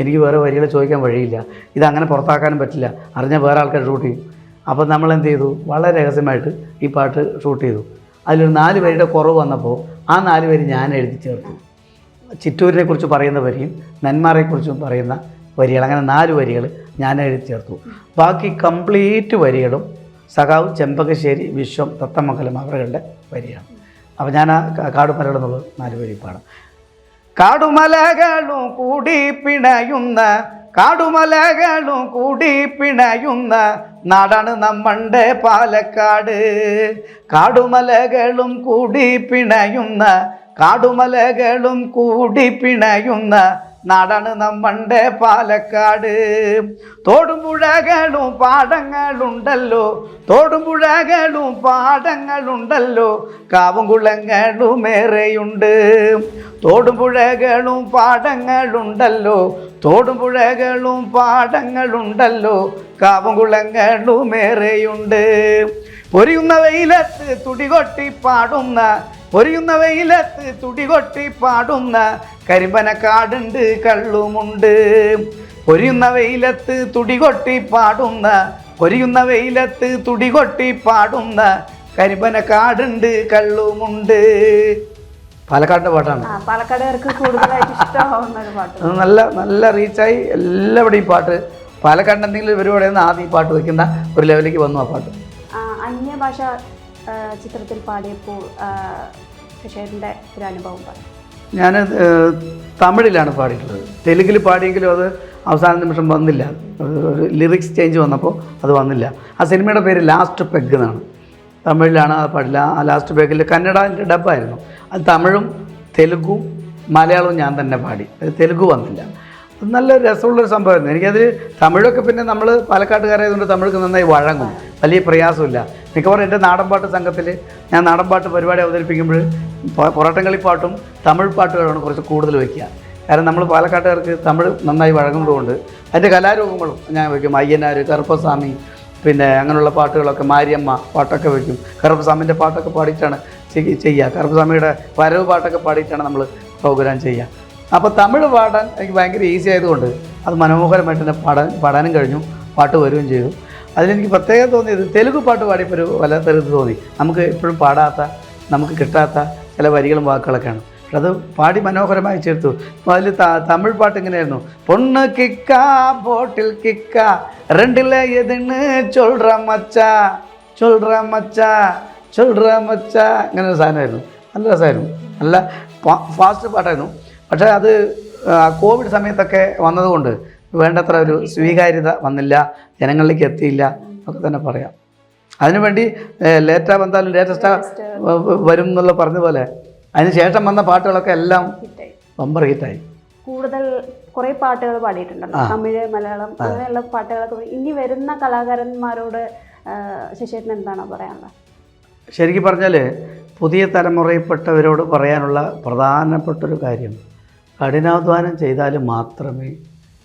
എനിക്ക് വേറെ വരികൾ ചോദിക്കാൻ വഴിയില്ല. ഇതങ്ങനെ പുറത്താക്കാനും പറ്റില്ല. അറിഞ്ഞാൽ വേറെ ആൾക്കാർ ഷൂട്ട് ചെയ്യും. അപ്പോൾ നമ്മൾ എന്ത് ചെയ്തു? വളരെ രഹസ്യമായിട്ട് ഈ പാട്ട് ഷൂട്ട് ചെയ്തു. അതിലൊരു നാല് വരിയുടെ കുറവ് വന്നപ്പോൾ ആ നാല് വരി ഞാൻ എഴുതി ചേർത്തു. ചിറ്റൂരിനെ കുറിച്ച് പറയുന്ന വരിയും നന്മാരെക്കുറിച്ചും പറയുന്ന വരികൾ അങ്ങനെ നാല് വരികൾ ഞാൻ എഴുതി ചേർത്തു. ബാക്കി കംപ്ലീറ്റ് വരികളും സഖാവ് ചെമ്പകശ്ശേരി വിശ്വം തത്തമംഗലം അവരുടെ വരിയാണ് അപ്പോൾ ഞാൻ ആ കാ- കാടുമലകൾ എന്നുള്ളത് നാല് വരി പാടാം. കാടുമലകളും കൂടി പിണയുന്ന കാടുമലകളും കൂടി പിണയുന്ന നാടാണ് നമ്മളുടെ പാലക്കാട്. കാടുമലകളും കൂടി പിണയുന്ന കാടുമലകളും കൂടി പിണയുന്ന നാടാണ് നമ്മളുടെ പാലക്കാട്. തോടുമ്പുഴകളും പാടങ്ങളുണ്ടല്ലോ. തോടുമ്പുഴകളും പാടങ്ങളുണ്ടല്ലോ. കാവുംകുളങ്ങളും ഏറെയുണ്ട്. തോടുമ്പുഴകളും പാടങ്ങളുണ്ടല്ലോ. തോടുമ്പുഴകളും പാടങ്ങളുണ്ടല്ലോ. കാവുംകുളങ്ങളും ഏറെയുണ്ട്. പൊരിയുന്ന വെയിലത്ത് തുടികൊട്ടി പാടുന്ന പൊരിയുന്ന വെയിലത്ത് തുടികൊട്ടി പാടുന്ന കരിമ്പനക്കാടുണ്ട് കള്ളുമുണ്ട്. പൊരിയുന്ന വെയിലത്ത് തുടികൊട്ടി പാടുന്ന പൊരിയുന്ന വെയിലത്ത് തുടികൊട്ടി പാടുന്ന കരിമ്പനക്കാടുണ്ട് കള്ളുമുണ്ട്. പാലക്കാടിന്റെ പാട്ടാണ്. ആ പാലക്കാടുകാർക്ക് കൂടുതലായിട്ട് ഇഷ്ടമാവുന്ന ഒരു പാട്ട് നല്ല നല്ല റീച്ചായി എല്ലാവിടെയും പാട്ട്. പാലക്കാടിന് എന്തെങ്കിലും പരിപാടിയാണ് ആദ്യം ഈ പാട്ട് വയ്ക്കുന്ന ഒരു ലെവലിലേക്ക് വന്നു ആ പാട്ട്. അന്യഭാഷ ചിത്രത്തിൽ പാടിയപ്പോൾ ശശേരന്റെ ഒരു അനുഭവം പറയും ഞാൻ തമിഴിലാണ് പാടിയിട്ടുള്ളത്. തെലുങ്കിൽ പാടിയെങ്കിലും അത് അവസാന നിമിഷം വന്നില്ല. ഒരു ലിറിക്സ് ചേഞ്ച് വന്നപ്പോൾ അത് വന്നില്ല. ആ സിനിമയുടെ പേര് ലാസ്റ്റ് പെഗ് എന്നാണ്. തമിഴിലാണ് ആ പാടില്ല ആ ലാസ്റ്റ് പെഗിൽ കന്നഡ ഡബ്ബായിരുന്നു. അത് തമിഴും തെലുഗും മലയാളവും ഞാൻ തന്നെ പാടി. അത് തെലുഗു വന്നില്ല. അത് നല്ല രസമുള്ളൊരു സംഭവമായിരുന്നു. എനിക്കത് തമിഴൊക്കെ പിന്നെ നമ്മൾ പാലക്കാട്ടുകാരായതുകൊണ്ട് തമിഴൊക്കെ നന്നായി വഴങ്ങും. വലിയ പ്രയാസമില്ല മിക്കവാറും എന്റെ നാടൻപാട്ട് സംഘത്തിൽ ഞാൻ നാടൻപാട്ട് പരിപാടി അവതരിപ്പിക്കുമ്പോൾ പൊ- പാട്ടും തമിഴ് പാട്ടുകളാണ് കുറച്ച് കൂടുതൽ വയ്ക്കുക. കാരണം നമ്മൾ പാലക്കാട്ടുകാർക്ക് തമിഴ് നന്നായി വഴങ്ങുന്നതുകൊണ്ട് അതിന്റെ കലാരൂപങ്ങളും ഞാൻ വയ്ക്കും. അയ്യനാർ കറുപ്പസ്വാമി പിന്നെ അങ്ങനെയുള്ള പാട്ടുകളൊക്കെ മാരിയമ്മ പാട്ടൊക്കെ വയ്ക്കും. കറുപ്പസ്വാമിന്റെ പാട്ടൊക്കെ പാടിയിട്ടാണ് ചെയ്യ- ചെയ്യുക. കറുപ്പസ്വാമിയുടെ വരവ് പാട്ടൊക്കെ പാടിയിട്ടാണ് നമ്മൾ പ്രോഗ്രാം ചെയ്യുക. അപ്പോൾ തമിഴ് പാടാൻ എനിക്ക് ഭയങ്കര ഈസി ആയതുകൊണ്ട് അത് മനോഹരമായിട്ട് തന്നെ പാടാൻ പാടാനും കഴിഞ്ഞു. പാട്ട് വരികയും ചെയ്തു. അതിലെനിക്ക് പ്രത്യേകം തോന്നിയത് തെലുങ്ക് പാട്ട് പാടിയപ്പോൾ ഒരു വല്ലാത്തൊരു ഇത് തോന്നി. നമുക്ക് എപ്പോഴും പാടാത്ത നമുക്ക് കിട്ടാത്ത ചില വരികളും വാക്കുകളൊക്കെയാണ്. അത് പാടി മനോഹരമായി ചേർത്തു. അതിൽ തമിഴ് പാട്ട് ഇങ്ങനെയായിരുന്നു പൊണ്ണ് കിക്ക ബോട്ടിൽ കിക്ക രണ്ടിലെ എതിന് ചൊൽറ മച്ച ചൊൽറ മച്ച ചൊൽറ മച്ച ഇങ്ങനെ ഒരു സാധനമായിരുന്നു. നല്ല രസമായിരുന്നു. നല്ല ഫാസ്റ്റ് പാട്ടായിരുന്നു. പക്ഷേ അത് കോവിഡ് സമയത്തൊക്കെ വന്നതുകൊണ്ട് വേണ്ടത്ര ഒരു സ്വീകാര്യത വന്നില്ല ജനങ്ങളിലേക്ക് എത്തിയില്ല എന്നൊക്കെ തന്നെ പറയാം. അതിനുവേണ്ടി ലേറ്റാ വന്നാലും ലേറ്റസ്റ്റാ വരും എന്നുള്ള പറഞ്ഞ പോലെ അതിന് ശേഷം വന്ന പാട്ടുകളൊക്കെ എല്ലാം ബമ്പർ ഹിറ്റായി. കൂടുതൽ കുറേ പാട്ടുകൾ പാടിയിട്ടുണ്ടല്ലോ. തമിഴ് മലയാളം അങ്ങനെയുള്ള പാട്ടുകളൊക്കെ ഇനി വരുന്ന കലാകാരന്മാരോട് ശശിയേട്ടൻ എന്താണ് പറയാനുള്ളത്? ശരിക്കും പറഞ്ഞാൽ പുതിയ തലമുറയിൽപ്പെട്ടവരോട് പറയാനുള്ള പ്രധാനപ്പെട്ടൊരു കാര്യം കഠിനാധ്വാനം ചെയ്താൽ മാത്രമേ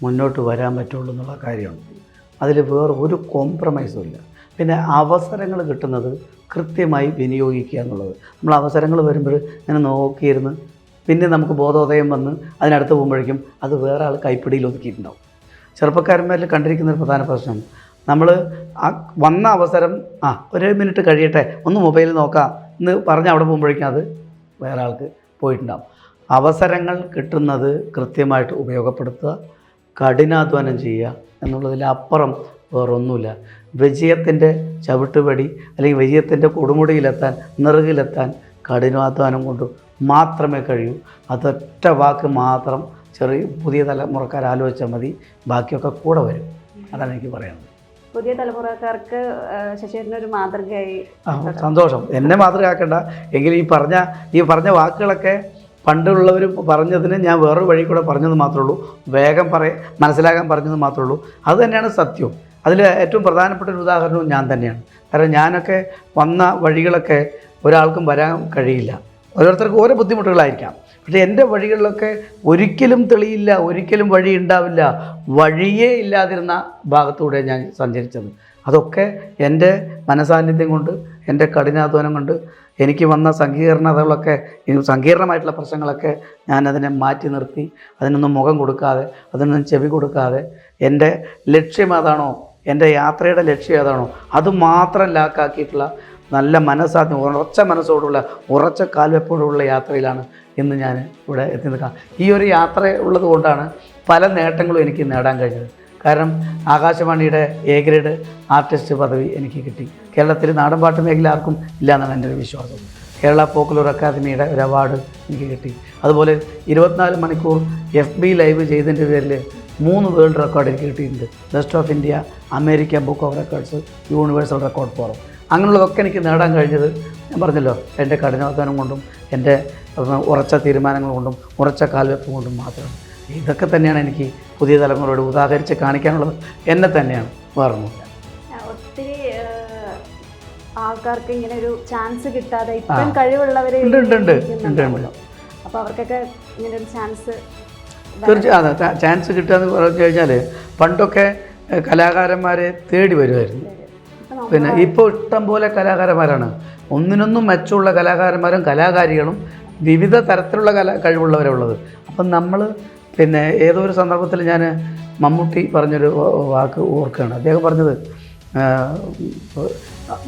മുന്നോട്ട് വരാൻ പറ്റുള്ളൂ എന്നുള്ള കാര്യമാണ്. അതിൽ വേറെ ഒരു കോംപ്രമൈസും ഇല്ല. പിന്നെ അവസരങ്ങൾ കിട്ടുന്നത് കൃത്യമായി വിനിയോഗിക്കുക എന്നുള്ളത്. നമ്മൾ അവസരങ്ങൾ വരുമ്പോൾ ഇങ്ങനെ നോക്കിയിരുന്ന് പിന്നെ നമുക്ക് ബോധോദയം വന്ന് അതിനടുത്ത് പോകുമ്പോഴേക്കും അത് വേറെ ആൾ കൈപ്പിടിയിൽ ഒതുക്കിയിട്ടുണ്ടാവും. ചെറുപ്പക്കാരന്മാരിൽ കണ്ടിരിക്കുന്ന ഒരു പ്രധാന പ്രശ്നം. നമ്മൾ ആ വന്ന അവസരം ആ ഒരു മിനിറ്റ് കഴിയട്ടെ ഒന്ന് മൊബൈൽ നോക്കാം എന്ന് പറഞ്ഞ് അവിടെ പോകുമ്പോഴേക്കും അത് വേറെ ആൾക്ക് പോയിട്ടുണ്ടാവും. അവസരങ്ങൾ കിട്ടുന്നത് കൃത്യമായിട്ട് ഉപയോഗപ്പെടുത്തുക കഠിനാധ്വാനം ചെയ്യുക എന്നുള്ളതിലപ്പുറം വേറൊന്നുമില്ല. വിജയത്തിന്റെ ചവിട്ടുപടി അല്ലെങ്കിൽ വിജയത്തിന്റെ കൊടുമുടിയിലെത്താൻ നിറകിലെത്താൻ കഠിനാധ്വാനം കൊണ്ട് മാത്രമേ കഴിയൂ. അതൊറ്റ വാക്ക് മാത്രം ചെറിയ പുതിയ തലമുറക്കാർ ആലോചിച്ചാൽ മതി. ബാക്കിയൊക്കെ കൂടെ വരും. അതാണ് എനിക്ക് പറയുന്നത് പുതിയ തലമുറക്കാർക്ക് ശശിധരനൊരു മാതൃകയായി സന്തോഷം. എന്നെ മാതൃകയാക്കണ്ട. എങ്കിലും ഈ പറഞ്ഞ ഈ പറഞ്ഞ വാക്കുകളൊക്കെ പണ്ടുള്ളവർ പറഞ്ഞതിന് ഞാൻ വേറൊരു വഴി കൂടെ പറഞ്ഞത് മാത്രമേ ഉള്ളൂ. വേഗം പറയ മനസ്സിലാക്കാൻ പറഞ്ഞത് മാത്രമേ ഉള്ളൂ. അത് തന്നെയാണ് സത്യവും അതിൽ ഏറ്റവും പ്രധാനപ്പെട്ട ഒരു ഉദാഹരണവും ഞാൻ തന്നെയാണ്. കാരണം ഞാനൊക്കെ വന്ന വഴികളൊക്കെ ഒരാൾക്കും വരാൻ കഴിയില്ല. ഓരോരുത്തർക്കും ഓരോ ബുദ്ധിമുട്ടുകളായിരിക്കാം. പക്ഷേ എന്റെ വഴികളിലൊക്കെ ഒരിക്കലും തെളിയില്ല ഒരിക്കലും വഴി ഉണ്ടാവില്ല വഴിയേ ഇല്ലാതിരുന്ന ഭാഗത്തൂടെ ഞാൻ സഞ്ചരിച്ചത്. അതൊക്കെ എന്റെ മനസാന്നിധ്യം കൊണ്ട് എന്റെ കഠിനാധ്വാനം കൊണ്ട് എനിക്ക് വന്ന സങ്കീർണതകളൊക്കെ സങ്കീർണമായിട്ടുള്ള പ്രശ്നങ്ങളൊക്കെ ഞാൻ അതിനെ മാറ്റി നിർത്തി അതിനൊന്നും മുഖം കൊടുക്കാതെ അതിനൊന്നും ചെവി കൊടുക്കാതെ എന്റെ ലക്ഷ്യം അതാണോ എന്റെ യാത്രയുടെ ലക്ഷ്യം ഏതാണോ അത് മാത്രം ലാക്കാക്കിയിട്ടുള്ള നല്ല മനസ്സാധ്യം ഉറച്ച മനസ്സോടുള്ള ഉറച്ച കാൽവെപ്പോടുള്ള യാത്രയിലാണ് ഇന്ന് ഞാൻ ഇവിടെ എത്തി നിൽക്കാം ഈ ഒരു യാത്ര ഉള്ളത് കൊണ്ടാണ് പല നേട്ടങ്ങളും എനിക്ക് നേടാൻ കഴിഞ്ഞത്. കാരണം ആകാശവാണിയുടെ എ ഗ്രേഡ് ആർട്ടിസ്റ്റ് പദവി എനിക്ക് കിട്ടി. കേരളത്തിൽ നാടൻപാട്ട് മേഖല ആർക്കും ഇല്ല എന്നാണ് എന്റെ ഒരു വിശ്വാസം. കേരള ഫോക്ലോർ അക്കാദമിയുടെ ഒരു അവാർഡ് എനിക്ക് കിട്ടി. അതുപോലെ ഇരുപത്തിനാല് മണിക്കൂർ എഫ് ബി ലൈവ് ചെയ്തതിന്റെ പേരിൽ മൂന്ന് വേൾഡ് റെക്കോർഡ് എനിക്ക് കിട്ടിയിട്ടുണ്ട്. Best of India America book of records universal record forum അങ്ങനെയുള്ളതൊക്കെ എനിക്ക് നേടാൻ കഴിഞ്ഞത് ഞാൻ പറഞ്ഞല്ലോ എന്റെ കഠിനാധ്വാനം കൊണ്ടും എന്റെ ഉറച്ച തീരുമാനങ്ങൾ കൊണ്ടും ഉറച്ച കാൽവെപ്പ് കൊണ്ടും മാത്രമാണ് ഇതൊക്കെ തന്നെയാണ് എനിക്ക് പുതിയ തലമുറയോട് ഉദാഹരിച്ച് കാണിക്കാനുള്ളത്. എന്നെ തന്നെയാണ്. വേറൊന്നുമില്ല. ആൾക്കാർക്ക് ഇങ്ങനെ ഒരു ചാൻസ് കിട്ടാതെ ഇപ്പം കഴിവുള്ളവരെ ഉണ്ട്, ഉണ്ട്, ഉണ്ട്. ഇരിക്കുന്നുണ്ടാവുമല്ലോ. അപ്പൊ അവർക്കൊക്കെ ഇങ്ങനെ ഒരു ചാൻസ് തീർച്ചയായും ചാൻസ് കിട്ടുക എന്ന് പറഞ്ഞു കഴിഞ്ഞാൽ പണ്ടൊക്കെ കലാകാരന്മാരെ തേടി വരുമായിരുന്നു പിന്നെ ഇപ്പോൾ ഇഷ്ടം പോലെ കലാകാരന്മാരാണ്. ഒന്നിനൊന്നും മെച്ചമുള്ള കലാകാരന്മാരും കലാകാരികളും വിവിധ തരത്തിലുള്ള കല കഴിവുള്ളവരുള്ളത് ഉള്ളത്. അപ്പം നമ്മൾ പിന്നെ ഏതോ ഒരു സന്ദർഭത്തിൽ ഞാൻ മമ്മൂട്ടി പറഞ്ഞൊരു വാക്ക് ഓർക്കുകയാണ്. അദ്ദേഹം പറഞ്ഞത്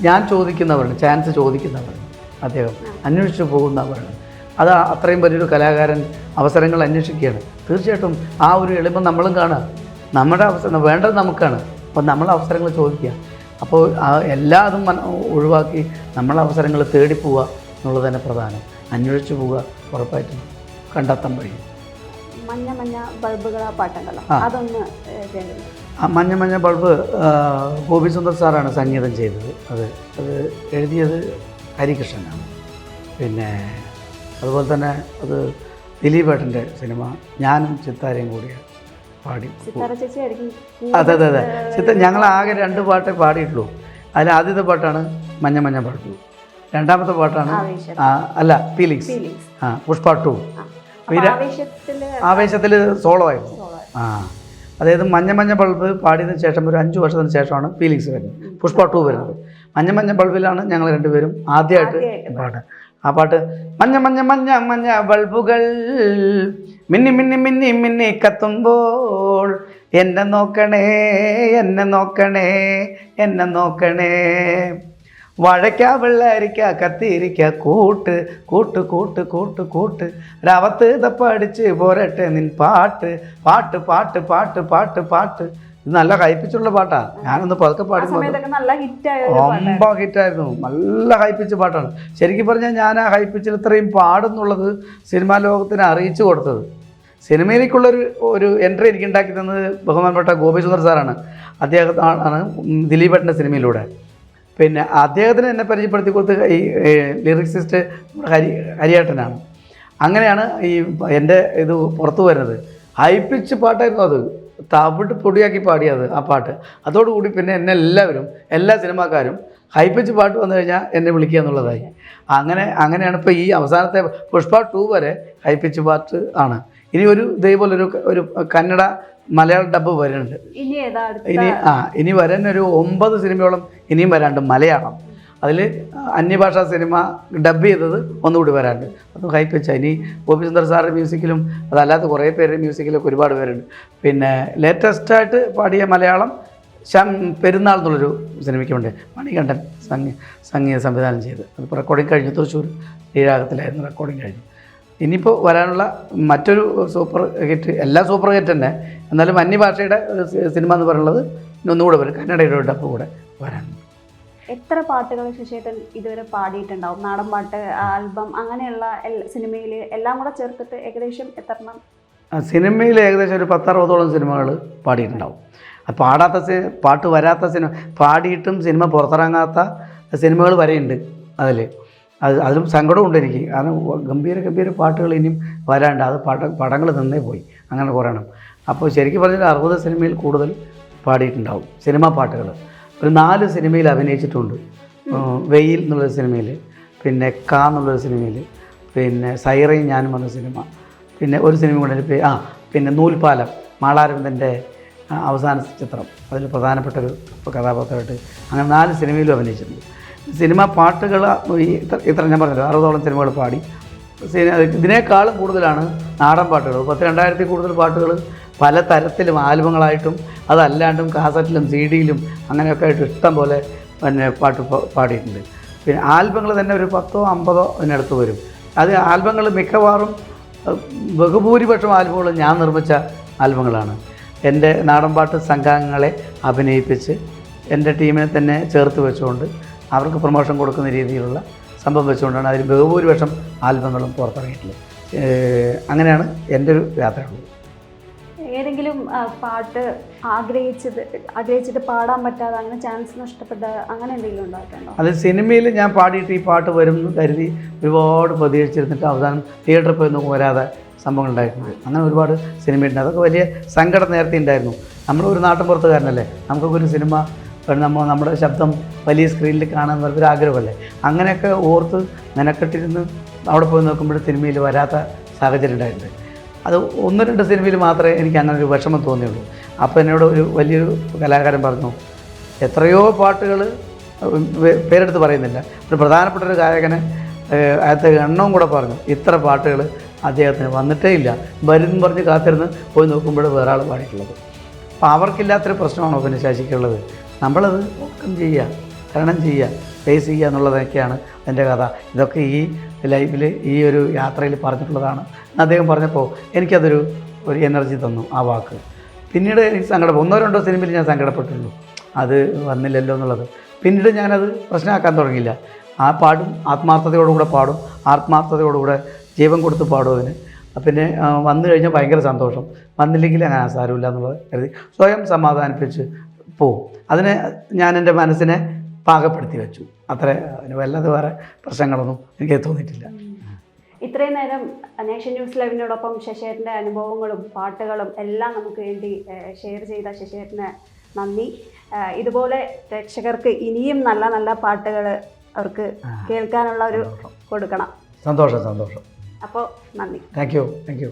ഞാൻ ചോദിക്കുന്നവരാണ് ചാൻസ് ചോദിക്കുന്നവരാണ് അദ്ദേഹം. അന്വേഷിച്ച് പോകുന്നവരാണ് അത് അത്രയും വലിയൊരു കലാകാരൻ അവസരങ്ങൾ അന്വേഷിക്കുകയാണ്. തീർച്ചയായിട്ടും ആ ഒരു എളിമ നമ്മളും കാണുക. നമ്മുടെ അവസരം വേണ്ടത് നമുക്കാണ്. അപ്പോൾ നമ്മൾ അവസരങ്ങൾ ചോദിക്കുക. അപ്പോൾ എല്ലാ അതും ഒഴിവാക്കി നമ്മളെ അവസരങ്ങൾ തേടി പോവുക എന്നുള്ളത് തന്നെ പ്രധാനം. അന്വേഷിച്ച് പോവുക ഉറപ്പായിട്ടും കണ്ടെത്താൻ കഴിയും. മഞ്ഞ മഞ്ഞ ബൾബുകൾ ആ പാട്ടുണ്ടല്ലോ അതൊന്ന് മഞ്ഞ മഞ്ഞ ബൾബ് ഗോപിസുന്ദർ ഗോപി സുന്ദർ സാറാണ് സംഗീതം ചെയ്തത്. അത് അത് എഴുതിയത് ഹരികൃഷ്ണനാണ്. പിന്നെ അതുപോലെ തന്നെ അത് ദിലീപേട്ടന്റെ സിനിമ ഞാനും ചിത്താരയും കൂടിയാണ് പാടി. അതെ അതെ അതെ. ചിത്ത ഞങ്ങൾ ആകെ രണ്ട് പാട്ടേ പാടിയിട്ടുള്ളൂ. അതിൽ ആദ്യത്തെ പാട്ടാണ് മഞ്ഞ മഞ്ഞ ബൾബ്. രണ്ടാമത്തെ പാട്ടാണ് അല്ല ഫീലിങ്സ്. ആ പുഷ്പ ടു. അപ്പൊ ആവേശത്തിൽ ആവേശത്തിൽ സോളോ ആയിരുന്നു. ആ. അതായത് മഞ്ഞ മഞ്ഞ ബൾബ് പാടിയതിന് ശേഷം ഒരു അഞ്ച് വർഷത്തിന് ശേഷമാണ് ഫീലിങ്സ് വരുന്നത്. പുഷ്പ ടു വരുന്നത്. മഞ്ഞ മഞ്ഞ ബൾബിലാണ് ഞങ്ങൾ രണ്ടുപേരും ആദ്യമായിട്ട് പാട്ട് ആ പാട്ട് മഞ്ഞ മഞ്ഞ മഞ്ഞ മഞ്ഞ ബൾബുകൾ മിന്നി മിന്നി മിന്നി മിന്നി കത്തുമ്പോൾ എന്നെ നോക്കണേ എന്നെ നോക്കണേ എന്നെ നോക്കണേ. വഴയ്ക്ക വെള്ളരിക്ക കത്തിരിക്ക കൂട്ട് കൂട്ട് കൂട്ട് കൂട്ട് കൂട്ട്. രവത്ത് തപ്പടിച്ച് പോരട്ടെ നിൻ പാട്ട്. പാട്ട് പാട്ട് പാട്ട് പാട്ട് പാട്ട്. ഇത് നല്ല ഹൈപ്പിച്ചുള്ള പാട്ടാണ് ഞാനൊന്ന് പതുക്കെ പാടി ഒമ്പ ഹിറ്റായിരുന്നു. നല്ല ഹൈപ്പിച്ച് പാട്ടാണ്. ശരിക്കും പറഞ്ഞാൽ ഞാൻ ആ ഹൈപ്പിച്ചിൽ ഇത്രയും പാടുന്നുള്ളത് സിനിമാ ലോകത്തിന് അറിയിച്ചു കൊടുത്തത്. സിനിമയിലേക്കുള്ളൊരു ഒരു എൻട്രി എനിക്ക് ഉണ്ടാക്കി തന്നത് ബഹുമാനപ്പെട്ട ഗോപിചന്ദ്ര സാറാണ്. അദ്ദേഹത്താണ് ദിലീപ് ദിലീപേട്ടന്റെ സിനിമയിലൂടെ. പിന്നെ അദ്ദേഹത്തിന് എന്നെ പരിചയപ്പെടുത്തി കൊടുത്ത് ഈ ലിറിക്സിസ്റ്റ് ഹരി ഹരിയേട്ടനാണ്. അങ്ങനെയാണ് ഈ എന്റെ ഇത് പുറത്തു വരുന്നത്. ഹൈപ്പിച്ച് പാട്ടായിരുന്നു അത്. തവിട്ട് പൊടിയാക്കി പാടിയത് ആ പാട്ട്. അതോടുകൂടി പിന്നെ എന്നെ എല്ലാവരും എല്ലാ സിനിമാക്കാരും ഹൈപ്പിച്ച് പാട്ട് വന്നു കഴിഞ്ഞാൽ എന്നെ വിളിക്കുക എന്നുള്ളതായി. അങ്ങനെ അങ്ങനെയാണ് ഇപ്പോൾ ഈ അവസാനത്തെ പുഷ്പ ടു വരെ ഹൈപ്പിച്ച് പാട്ട് ആണ്. ഇനി ഒരു ഇതേപോലെ ഒരു ഒരു കന്നഡ മലയാളം ഡബ് വരുന്നുണ്ട്. ഇനി ഇനി ആ ഇനി വരാൻ ഒരു ഒമ്പത് സിനിമയോളം ഇനിയും വരാണ്ട് മലയാളം. അതിൽ അന്യഭാഷാ സിനിമ ഡബ് ചെയ്തത് ഒന്നുകൂടി വരാണ്ട്. അത് ഹൈപ്പിച്ച ഇനി ഗോപി സുന്ദർ സാറിന്റെ മ്യൂസിക്കിലും അതല്ലാത്ത കുറേ പേര് മ്യൂസിക്കിലൊക്കെ ഒരുപാട് പേരുണ്ട്. പിന്നെ ലേറ്റസ്റ്റായിട്ട് പാടിയ മലയാളം ശം പെരുന്നാൾ എന്നുള്ളൊരു സിനിമയ്ക്കുണ്ട്. മണികണ്ഠൻ സംഗീ സംഗീത സംവിധാനം ചെയ്ത്. അതിപ്പോൾ റെക്കോർഡിങ് കഴിഞ്ഞു. തൃശ്ശൂർ ഈഴാകത്തിലായിരുന്നു റെക്കോർഡിങ് കഴിഞ്ഞു. ഇനിയിപ്പോൾ വരാനുള്ള മറ്റൊരു സൂപ്പർ ഹിറ്റ് എല്ലാ സൂപ്പർ ഹിറ്റ് തന്നെ. എന്നാലും അന്യഭാഷയുടെ സിനിമ എന്ന് പറയുന്നത് ഒന്നുകൂടെ വരും. കന്നഡയുടെ ഡപ്പ് കൂടെ വരാനുണ്ട് എത്ര പാട്ടുകൾ ശശിയേട്ടൻ ഇതുവരെ പാടിയിട്ടുണ്ടാവും? നാടൻ പാട്ട് ആൽബം അങ്ങനെയുള്ള സിനിമയിൽ എല്ലാം കൂടെ ചേർത്തിട്ട് ഏകദേശം എത്ര സിനിമയിൽ ഏകദേശം ഒരു പത്തറുപതോളം സിനിമകൾ പാടിയിട്ടുണ്ടാവും. അത് പാടാത്ത പാട്ട് വരാത്ത സിനിമ പാടിയിട്ടും സിനിമ പുറത്തിറങ്ങാത്ത സിനിമകൾ വരെയുണ്ട് അതിൽ അത് അതിലും സങ്കടമുണ്ട് എനിക്ക്. കാരണം ഗംഭീര ഗംഭീര പാട്ടുകൾ ഇനിയും വരാണ്ട് അത് പാട്ട പടങ്ങൾ നിന്നേ പോയി. അങ്ങനെ കുറയണം അപ്പോൾ ശരിക്കും പറഞ്ഞാൽ അറുപത് സിനിമയിൽ കൂടുതൽ പാടിയിട്ടുണ്ടാവും സിനിമാ പാട്ടുകൾ. ഒരു നാല് സിനിമയിൽ അഭിനയിച്ചിട്ടുണ്ട്. വെയിൽ എന്നുള്ളൊരു സിനിമയിൽ പിന്നെ കാ എന്നുള്ളൊരു സിനിമയിൽ പിന്നെ സൈറയും ഞാനും വന്ന സിനിമ പിന്നെ ഒരു സിനിമ കൂടെ ആ പിന്നെ നൂൽപാലം മാളാരവിന്ദന്റെ അവസാന ചിത്രം. അതിൽ പ്രധാനപ്പെട്ട ഒരു കഥാപാത്രമായിട്ട് അങ്ങനെ നാല് സിനിമയിലും അഭിനയിച്ചിട്ടുണ്ട്. സിനിമ പാട്ടുകൾ ഇത്ര ഇത്ര ഞാൻ പറഞ്ഞല്ലോ അറുപതോളം സിനിമകൾ പാടി. ഇതിനേക്കാളും കൂടുതലാണ് നാടൻ പാട്ടുകൾ. പത്ത് രണ്ടായിരത്തി കൂടുതൽ പാട്ടുകൾ പല തരത്തിലും ആൽബങ്ങളായിട്ടും അതല്ലാണ്ടും കാസറ്റിലും സി ഡിയിലും അങ്ങനെയൊക്കെ ആയിട്ട് ഇഷ്ടം പോലെ പിന്നെ പാട്ട് പാടിയിട്ടുണ്ട്. പിന്നെ ആൽബങ്ങൾ തന്നെ ഒരു പത്തോ അമ്പതോ അതിനടുത്ത് വരും. അത് ആൽബങ്ങൾ മിക്കവാറും ബഹുഭൂരിപക്ഷം ആൽബങ്ങൾ ഞാൻ നിർമ്മിച്ച ആൽബങ്ങളാണ്. എന്റെ നാടൻപാട്ട് സംഘാംഗങ്ങളെ അഭിനയിപ്പിച്ച് എന്റെ ടീമിനെ തന്നെ ചേർത്ത് വെച്ചുകൊണ്ട് അവർക്ക് പ്രൊമോഷൻ കൊടുക്കുന്ന രീതിയിലുള്ള സംഭവം വെച്ചുകൊണ്ടാണ് അതിൽ ബഹുഭൂരിപക്ഷം ആൽബങ്ങളും പുറത്തിറങ്ങിയിട്ടുള്ളത്. അങ്ങനെയാണ് എന്റെ ഒരു യാത്ര ഏതെങ്കിലും പാട്ട് ആഗ്രഹിച്ചത് ആഗ്രഹിച്ചിട്ട് പാടാൻ പറ്റാതെ അങ്ങനെ ചാൻസ് നഷ്ടപ്പെട്ട അങ്ങനെ എന്തെങ്കിലും ഉണ്ടായിട്ടുണ്ടോ? അത് സിനിമയിൽ ഞാൻ പാടിയിട്ട് ഈ പാട്ട് വരും എന്ന് കരുതി ഒരുപാട് പ്രതീക്ഷിച്ചിരുന്നിട്ട് അവസാനം തിയേറ്ററിൽ പോയി വരാതെ സംഭവങ്ങൾ ഉണ്ടായിട്ടുണ്ട്. അങ്ങനെ ഒരുപാട് സിനിമയുണ്ട്. അതൊക്കെ വലിയ സങ്കടം നേരത്തെ ഉണ്ടായിരുന്നു. നമ്മളൊരു നാട്ടിൻപുറത്തുകാരനല്ലേ? നമുക്കൊക്കെ ഒരു സിനിമ നമ്മൾ നമ്മുടെ ശബ്ദം വലിയ സ്ക്രീനിൽ കാണാൻ ഒരു ആഗ്രഹമല്ലേ? അങ്ങനെയൊക്കെ ഓർത്ത് മെനക്കെട്ടിരുന്ന് അവിടെ പോയി നോക്കുമ്പോൾ സിനിമയിൽ വരാത്ത സാഹചര്യം ഉണ്ടായിട്ടുണ്ട്. അത് ഒന്ന് രണ്ട് സിനിമയിൽ മാത്രമേ എനിക്ക് അങ്ങനെ ഒരു വിഷമം തോന്നിയുള്ളൂ. അപ്പോൾ എന്നോട് ഒരു വലിയൊരു കലാകാരൻ പറഞ്ഞു എത്രയോ പാട്ടുകൾ പേരെടുത്ത് പറയുന്നില്ല. ഒരു പ്രധാനപ്പെട്ട ഒരു ഗായകന് അകത്ത് എണ്ണവും കൂടെ പറഞ്ഞു ഇത്ര പാട്ടുകൾ അദ്ദേഹത്തിന് വന്നിട്ടേ ഇല്ല. വരും പറഞ്ഞ് കാത്തിരുന്ന് പോയി നോക്കുമ്പോൾ വേറെ ആൾ പാടിയിട്ടുള്ളത്. അപ്പോൾ അവർക്കില്ലാത്തൊരു പ്രശ്നമാണോ പിന്നെ ശശിക്കുള്ളത് നമ്മളത് ഒക്കം ചെയ്യുക തരണം ചെയ്യുക ഫേസ് ചെയ്യുക എന്നുള്ളതൊക്കെയാണ് എന്റെ കഥ. ഇതൊക്കെ ഈ ലൈഫിൽ ഈ ഒരു യാത്രയിൽ പറഞ്ഞിട്ടുള്ളതാണ്. അദ്ദേഹം പറഞ്ഞപ്പോൾ എനിക്കതൊരു ഒരു എനർജി തന്നു ആ വാക്ക്. പിന്നീട് എനിക്ക് സങ്കടം ഒന്നോ രണ്ടോ സിനിമയിൽ ഞാൻ സങ്കടപ്പെട്ടുള്ളൂ അത് വന്നില്ലല്ലോ എന്നുള്ളത്. പിന്നീട് ഞാനത് പ്രശ്നമാക്കാൻ തുടങ്ങിയില്ല. ആ പാടും ആത്മാർത്ഥതയോടുകൂടെ പാടും ആത്മാർത്ഥതയോടുകൂടെ ജീവൻ കൊടുത്ത് പാടും അതിന്. പിന്നെ വന്നു കഴിഞ്ഞാൽ ഭയങ്കര സന്തോഷം. വന്നില്ലെങ്കിൽ അങ്ങനെ സാരമില്ല എന്നുള്ളത് കരുതി. സ്വയം സമാധാനിപ്പിച്ച് പോവും അതിനെ ഞാൻ എന്റെ മനസ്സിനെ പാകപ്പെടുത്തി വെച്ചു. അത്ര വല്ലാതെ വേറെ പ്രശ്നങ്ങളൊന്നും എനിക്ക് തോന്നിയിട്ടില്ല. ഇത്രയും നേരം നേഷൻ ന്യൂസ് ലൈവിനോടൊപ്പം ശശേരന്റെ അനുഭവങ്ങളും പാട്ടുകളും എല്ലാം നമുക്ക് വേണ്ടി ഷെയർ ചെയ്ത ശശേരന് നന്ദി. ഇതുപോലെ പ്രേക്ഷകർക്ക് ഇനിയും നല്ല നല്ല പാട്ടുകൾ അവർക്ക് കേൾക്കാനുള്ള ഒരു കൊടുക്കണം. സന്തോഷം സന്തോഷം. അപ്പോൾ നന്ദി. Thank you thank you